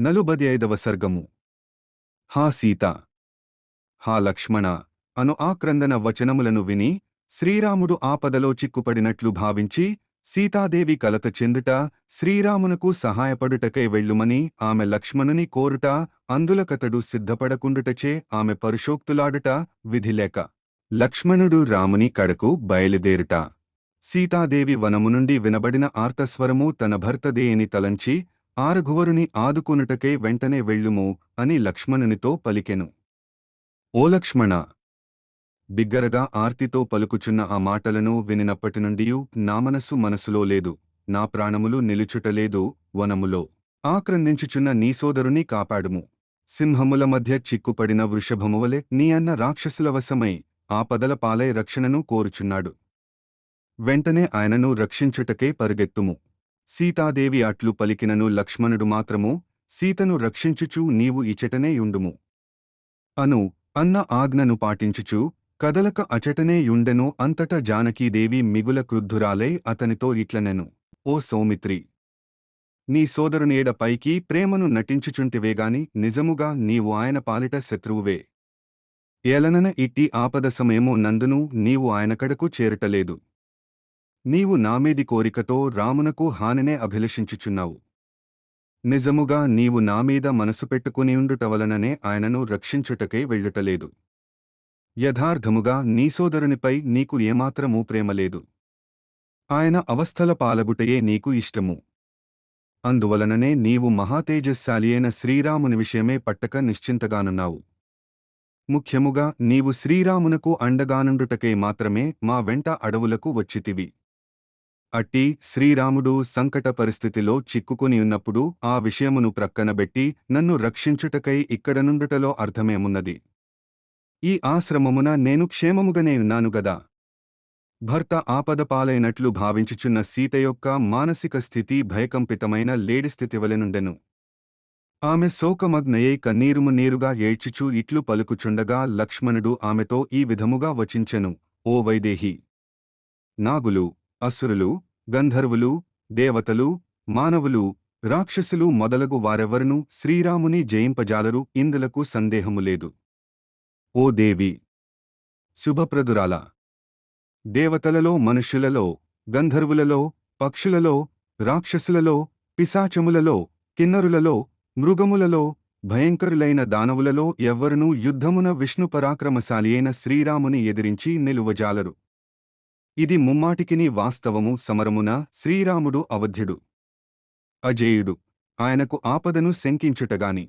నలుబది ఐదవ సర్గము. హా సీత. హా లక్ష్మణ. అను ఆక్రందన వచనములను విని శ్రీరాముడు ఆపదలో చిక్కుపడినట్లు భావించి సీతాదేవి కలత చెందుట శ్రీరామునకు సహాయపడుటకై వెళ్ళుమని ఆమె లక్ష్మణుని కోరుట అందులకతడు సిద్ధపడకుండుటచే ఆమె పరుషోక్తులాడుట విధిలేక లక్ష్మణుడు రాముని కడకు బయలుదేరుట. సీతాదేవి వనము నుండి వినబడిన ఆర్తస్వరము తన భర్తదేయని తలంచి ఆరుగువరుని ఆదుకొనుటకే వెంటనే వెళ్ళుము అని లక్ష్మణునితో పలికెను. ఓ లక్ష్మణ బిగ్గరగా ఆర్తితో పలుకుచున్న ఆ మాటలను వినినప్పటి నుండియు నా మనస్సు మనసులో లేదు నా ప్రాణములు నిలుచుటలేదు వనములో. ఆక్రందించుచున్న నీ సోదరుని కాపాడుము. సింహముల మధ్య చిక్కుపడిన వృషభమువలె నీ అన్న రాక్షసుల వశమై ఆపదల పాలై రక్షణను కోరుచున్నాడు. వెంటనే ఆయనను రక్షించుటకే పరుగెత్తుము. సీతాదేవి అట్లు పలికినను లక్ష్మణుడు మాత్రము సీతను రక్షించుచు నీవు ఇచటనే యుండుము. అను అన్న ఆజ్ఞను పాటించుచు కదలక అచటనే యుండెను అంతట జానకీదేవి మిగుల క్రుద్ధురాలై అతనితో ఇట్లనెను. ఓ సౌమిత్రి! నీ సోదరునేడ పైకి ప్రేమను నటించుచుంటివేగాని నిజముగా నీవు ఆయన పాలిట శత్రువువే. ఏలనన ఇట్టి ఆపద సమయము నందును నీవు ఆయన కడకు చేరటలేదు. నీవు నామేది కోరికతో రామునకు హానినే అభిలషించుచున్నావు. నిజముగా నీవు నామీద మనసు పెట్టుకునియుండుట వలననే ఆయనను రక్షించుటకై వెళ్ళుటలేదు. యథార్థముగా నీ సోదరునిపై నీకు ఏమాత్రమూ ప్రేమలేదు ఆయన అవస్థల పాలగుటయే నీకు ఇష్టము. అందువలననే నీవు మహాతేజస్శాలి అయిన శ్రీరాముని విషయమే పట్టక నిశ్చింతగానున్నావు. ముఖ్యముగా నీవు శ్రీరామునకు అండగానుండుటకై మాత్రమే మా వెంట అడవులకు వచ్చితివి. అట్టి శ్రీరాముడు సంకట పరిస్థితిలో చిక్కుకుని ఉన్నప్పుడు ఆ విషయమును ప్రక్కనబెట్టి నన్ను రక్షించుటకై ఇక్కడనుండుటలో అర్థమేమున్నది? ఈ ఆశ్రమమున నేను క్షేమముగానే ఉన్నాను గదా? భర్త ఆపద పాలైనట్లు భావించుచున్న సీత యొక్క మానసిక స్థితి భయకంపితమైన లేడి స్థితి వలెనుండెను ఆమె శోకమగ్నయై కన్నీరుము నీరుగా ఏడ్చుచూ ఇట్లు పలుకుచుండగా లక్ష్మణుడు ఆమెతో ఈ విధముగా వచించెను ఓ వైదేహి! నాగులు! అసురులు గంధర్వులు దేవతలు మానవులు రాక్షసులు మొదలగు వారెవరనూ శ్రీరాముని జయింపజాలరు ఇందులకు సందేహము లేదు. ఓ దేవి! శుభప్రదురాల! దేవతలలో మనుష్యులలో గంధర్వులలో పక్షులలో రాక్షసులలో పిశాచములలో కిన్నరులలో మృగములలో భయంకరులైన దానవులలో ఎవ్వరునూ యుద్ధమున విష్ణు పరాక్రమశాలి అయిన శ్రీరాముని ఎదిరించి నిలువజాలరు. ఇది ముమ్మాటికిని వాస్తవము సమరమున? శ్రీరాముడు అవధ్యుడు. అజేయుడు ఆయనకు ఆపదను శంకించుటగాని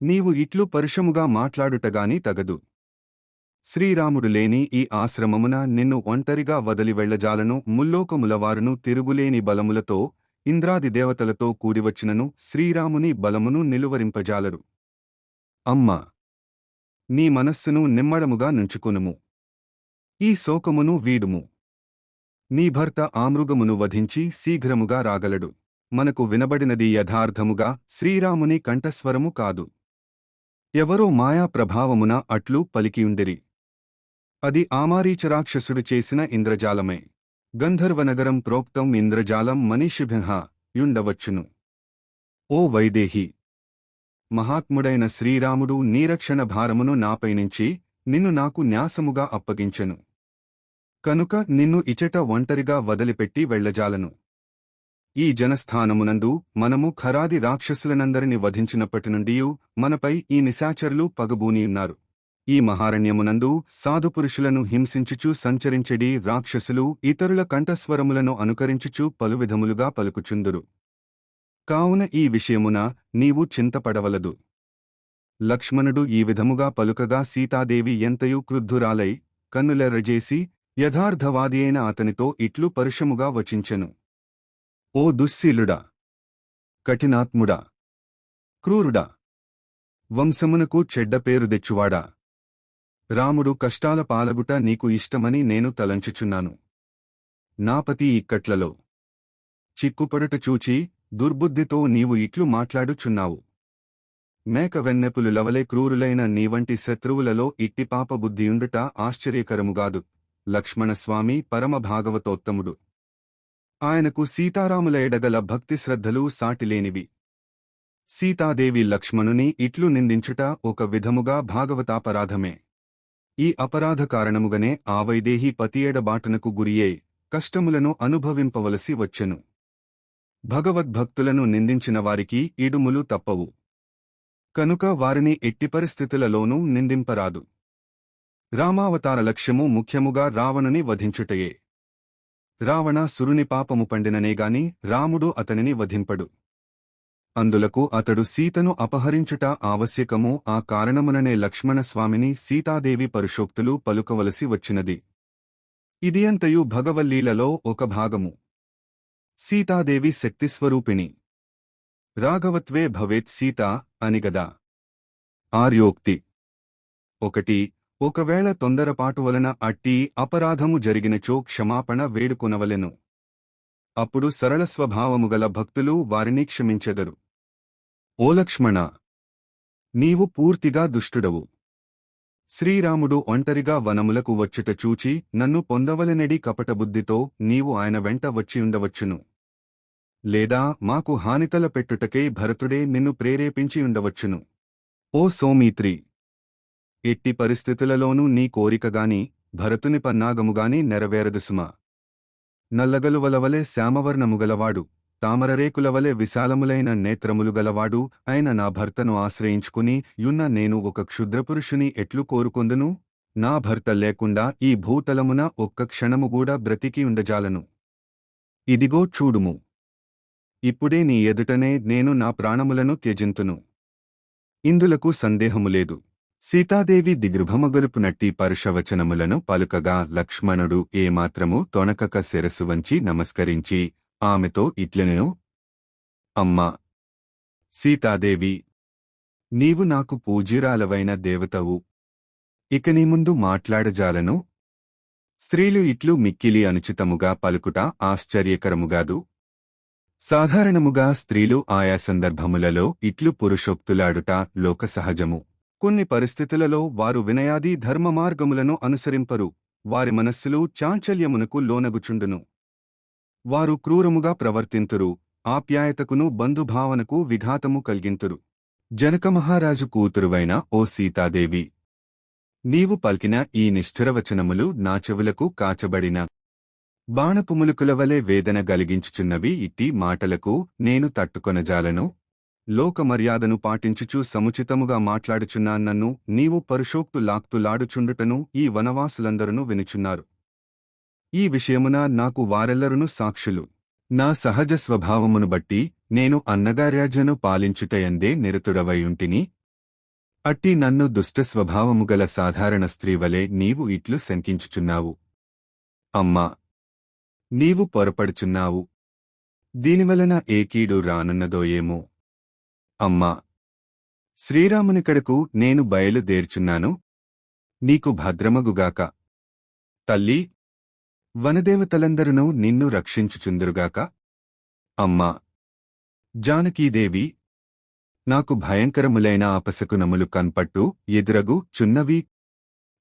నీవు ఇట్లు పరుషముగా మాట్లాడుటగాని తగదు. శ్రీరాముడు లేని ఈ ఆశ్రమమున నిన్ను ఒంటరిగా వదలి వెళ్ళజాలను ముల్లోకములవారును తిరుగులేని బలములతో ఇంద్రాది దేవతలతో కూడివచ్చినను శ్రీరాముని బలమును నిలువరింపజాలరు. అమ్మ! నీ మనస్సును నిమ్మడముగా నుంచుకునుము. ఈ శోకమును వీడుము. నీ భర్త ఆమృగమును వధించి శీఘ్రముగా రాగలడు. మనకు వినబడినది యథార్థముగా శ్రీరాముని కంఠస్వరము కాదు. ఎవరో మాయా ప్రభావమున అట్లు పలికియుండిరి. అది ఆమారీచరాక్షసుడు చేసిన ఇంద్రజాలమే. గంధర్వనగరం ప్రోక్తం ఇంద్రజాలం మనీషిభిహ యుండవచ్చును. ఓ వైదేహి! మహాత్ముడైన శ్రీరాముడు నీరక్షణ భారమును నాపైనుంచి నిన్ను నాకు న్యాసముగా అప్పగించెను. కనుక నిన్ను ఇచట ఒంటరిగా వదిలిపెట్టి వెళ్ళజాలను ఈ జనస్థానమునందు మనము ఖరాది రాక్షసులనందరిని వధించినప్పటి నుండియూ మనపై ఈ నిశాచరులు పగబూనియున్నారు ఈ మహారణ్యమునందు సాధుపురుషులను హింసించుచు సంచరించెడి రాక్షసులు ఇతరుల కంఠస్వరములను అనుకరించుచు పలువిధములుగా పలుకుచుందురు. కావున ఈ విషయమున నీవు చింతపడవలదు. లక్ష్మణుడు ఈ విధముగా పలుకగా సీతాదేవి ఎంతయూ క్రుద్ధురాలై కన్నులెర్రజేసి యథార్థవాదియైన అతనితో ఇట్లు పరుషముగా వచించెను. ఓ దుశ్శీలుడా! కఠినాత్ముడా! క్రూరుడా! వంశమునకు చెడ్డ పేరు తెచ్చువాడా! రాముడు కష్టాల పాలగుట నీకు ఇష్టమని నేను తలంచుచున్నాను. నాపతి ఇక్కట్లలో. చిక్కుపడుట చూచి దుర్బుద్ధితో నీవు ఇట్లు మాట్లాడుచున్నావు. మేక వెన్నెపులు లవలే క్రూరులైన నీవంటి శత్రువులలో ఇట్టి పాప బుద్ధియుండుట ఆశ్చర్యకరముగాదు లక్ష్మణస్వామి పరమ భాగవతోత్తముడు ఆయనకు సీతారాముల ఎడగల భక్తిశ్రద్ధలు సాటిలేనివి. సీతాదేవి లక్ష్మణుని ఇట్లు నిందించుట ఒక విధముగా భాగవతాపరాధమే. ఈ అపరాధ కారణముగనే ఆ వైదేహి పతియేడబాటనకు గురియై కష్టములను అనుభవింపవలసి వచ్చెను. భగవద్భక్తులను నిందించిన వారికి ఇడుములు తప్పవు. కనుక వారిని ఎట్టి పరిస్థితులలోనూ నిందింపరాదు. రామావతార లక్ష్యము ముఖ్యముగా రావణుని వధించుటయే. రావణ సురుని పాపము పండిననేగాని రాముడు అతనిని వధింపడు. అందులకు అతడు సీతను అపహరించుట ఆవశ్యకము ఆ కారణముననే లక్ష్మణస్వామిని సీతాదేవి పరుషోక్తులు పలుకవలసి వచ్చినది. ఇదియంతయు భగవల్లీలలో ఒక భాగము. సీతాదేవి శక్తిస్వరూపిణి. రాఘవత్వే భవేత్ సీత అనిగదా. ఆర్యోక్తి. ఒకటి ఒకవేళ తొందరపాటు వలన అట్టి అపరాధము జరిగినచో క్షమాపణ వేడుకొనవలెను. అప్పుడు సరళ స్వభావము గల భక్తులు వారిని క్షమించెదరు. ఓ లక్ష్మణ! నీవు పూర్తిగా దుష్టుడవు. శ్రీరాముడు ఒంటరిగా వనములకు వచ్చుట చూచి నన్ను పొందవలనడి కపటబుద్ధితో నీవు ఆయన వెంట వచ్చియుండవచ్చును. లేదా మాకు హానితల పెట్టుటకై భరతుడే నిన్ను ప్రేరేపించి ఉండవచ్చును ఓ సోమీత్రి! ఎట్టి పరిస్థితులలోనూ నీ కోరికగాని భరతుని పన్నాగముగాని నెరవేరదు సుమా. నల్లగలువలవలే శ్యామవర్ణముగలవాడు తామరరేకులవలే విశాలములైన నేత్రములు గలవాడు అయిన నా భర్తను ఆశ్రయించుకుని యున్న నేను ఒక క్షుద్రపురుషుని ఎట్లు కోరుకొందును? నా భర్త లేకుండా ఈ భూతలమున ఒక్క క్షణముగూడా బ్రతికి ఉండజాలను. ఇదిగో చూడుము. ఇప్పుడే నీ ఎదుటనే నేను నా ప్రాణములను త్యజింతును. ఇందులకు సందేహము లేదు. సీతాదేవి దిగృభమగలుపునట్టి పరుషవచనములను పలుకగా లక్ష్మణుడు ఏమాత్రము తొణకక శిరసు వంచి నమస్కరించి ఆమెతో ఇట్లనెను అమ్మా! సీతాదేవి! నీవు నాకు పూజ్యురాలవైన దేవతవు. ఇక నీ ముందు మాట్లాడజాలను. స్త్రీలు ఇట్లు మిక్కిలి అనుచితముగా పలుకుట ఆశ్చర్యకరముగాదు. సాధారణముగా స్త్రీలు ఆయా సందర్భములలో ఇట్లు పురుషోక్తులాడుట లోకసహజము. కొన్ని పరిస్థితులలో వారు వినయాది ధర్మ మార్గములను అనుసరింపరు. వారి మనస్సులు చాంచల్యమునకు లోనగుచుండును. వారు క్రూరముగా ప్రవర్తింతురు. ఆప్యాయతకును బంధుభావనకు విఘాతము కలిగింతురు. జనకమహారాజు కూతురువైన ఓ సీతాదేవి నీవు పల్కిన ఈ నిష్ఠురవచనములు నా చెవులకు కాచబడిన బాణపుములుకులవలే వేదన గలిగించుచున్నవి ఇట్టి మాటలకు నేను తట్టుకొనజాలను. లోకమర్యాదను పాటించుచు సముచితముగా మాట్లాడుచున్నా నన్ను నీవు పరుషోక్తు లాక్తులాడుచుండుటను ఈ వనవాసులందరూ వినుచున్నారు. ఈ విషయమున నాకు వారెల్లరును సాక్షులు. నా సహజ స్వభావమును బట్టి నేను అన్నగార్యాజ్యను పాలించుటయందే నిరతుడవయుంటిని. అట్టి నన్ను దుష్ట స్వభావము గల సాధారణ స్త్రీవలే నీవు ఇట్లు శంకించుచున్నావు. అమ్మా! నీవు పొరపడుచున్నావు. దీనివలన ఏ కీడు రానున్నదో ఏమో. అమ్మా! శ్రీరామునికడకు నేను బయలుదేర్చున్నాను. నీకు భద్రమగుగాక. తల్లి! వనదేవతలందరును నిన్ను రక్షించుచుందురుగాక. అమ్మా! జానకీదేవి! నాకు భయంకరములైన అపశకునములు కన్పట్టు ఎదురగు చున్నవి.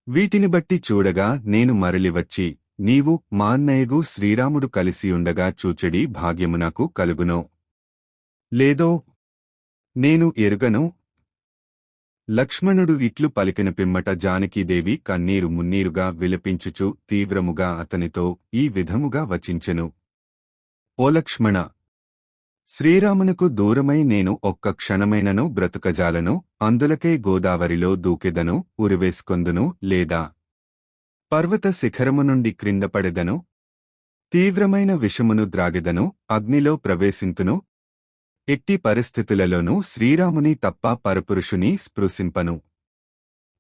వీటిని బట్టి చూడగా నేను మరలివచ్చి నీవు మా అన్నయ్యగు శ్రీరాముడు కలిసియుండగా చూచడి భాగ్యము నాకు కలుగునో. లేదో నేను ఎరుగను? లక్ష్మణుడు ఇట్లు పలికిన పిమ్మట జానకీదేవి కన్నీరు మున్నీరుగా విలపించుచు తీవ్రముగా అతనితో ఈ విధముగా వచించెను. ఓ లక్ష్మణ శ్రీరామునకు దూరమై నేను ఒక్క క్షణమైనను బ్రతుకజాలను అందులకే గోదావరిలో దూకెదను ఉరివేసుకొందును లేదా పర్వత శిఖరము నుండి క్రిందపడెదను తీవ్రమైన విషమును ద్రాగెదను అగ్నిలో ప్రవేశింతును ఎట్టి పరిస్థితులలోనూ శ్రీరాముని తప్ప పరపురుషుని స్పృశింపను.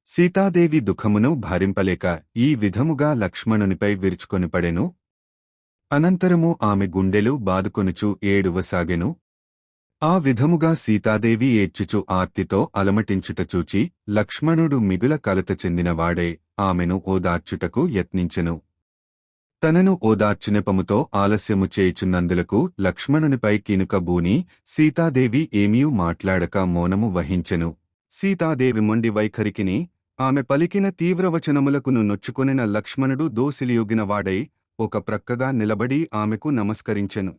సీతాదేవి దుఃఖమును భరింపలేక ఈ విధముగా లక్ష్మణునిపై విరుచుకొనిపడెను. అనంతరము ఆమె గుండెలు బాదుకొనుచు ఏడువసాగెను. ఆ విధముగా సీతాదేవి ఏడ్చుచు ఆర్తితో అలమటించుట చూచి లక్ష్మణుడు మిగుల కలత చెందినవాడే ఆమెను ఓదార్చుటకు యత్నించెను. తనను ఓదార్చునెపముతో ఆలస్యము చేయుచున్నందులకు లక్ష్మణునిపై కినుక బూని సీతాదేవి ఏమీయూ మాట్లాడక మౌనము వహించెను. సీతాదేవి మొండి వైఖరికిని ఆమె పలికిన తీవ్రవచనములకును నొచ్చుకొనిన లక్ష్మణుడు దోసిలియొగినవాడై ఒక ప్రక్కగా నిలబడి ఆమెకు నమస్కరించెను.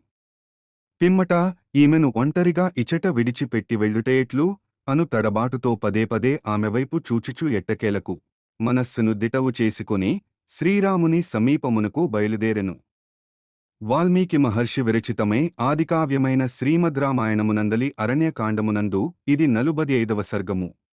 పిమ్మట ఈమెను ఒంటరిగా ఇచట విడిచిపెట్టి వెళ్ళుటేట్లు అను తడబాటుతో పదే పదే ఆమెవైపు చూచుచు ఎట్టకేలకు. మనస్సును దిటవు చేసుకుని శ్రీరాముని సమీపమునకు బయలుదేరెను. వాల్మీకి మహర్షి విరచితమై ఆదికావ్యమైన శ్రీమద్ రామాయణమునందలి అరణ్యకాండమునందు ఇది నలుబది ఐదవ సర్గము.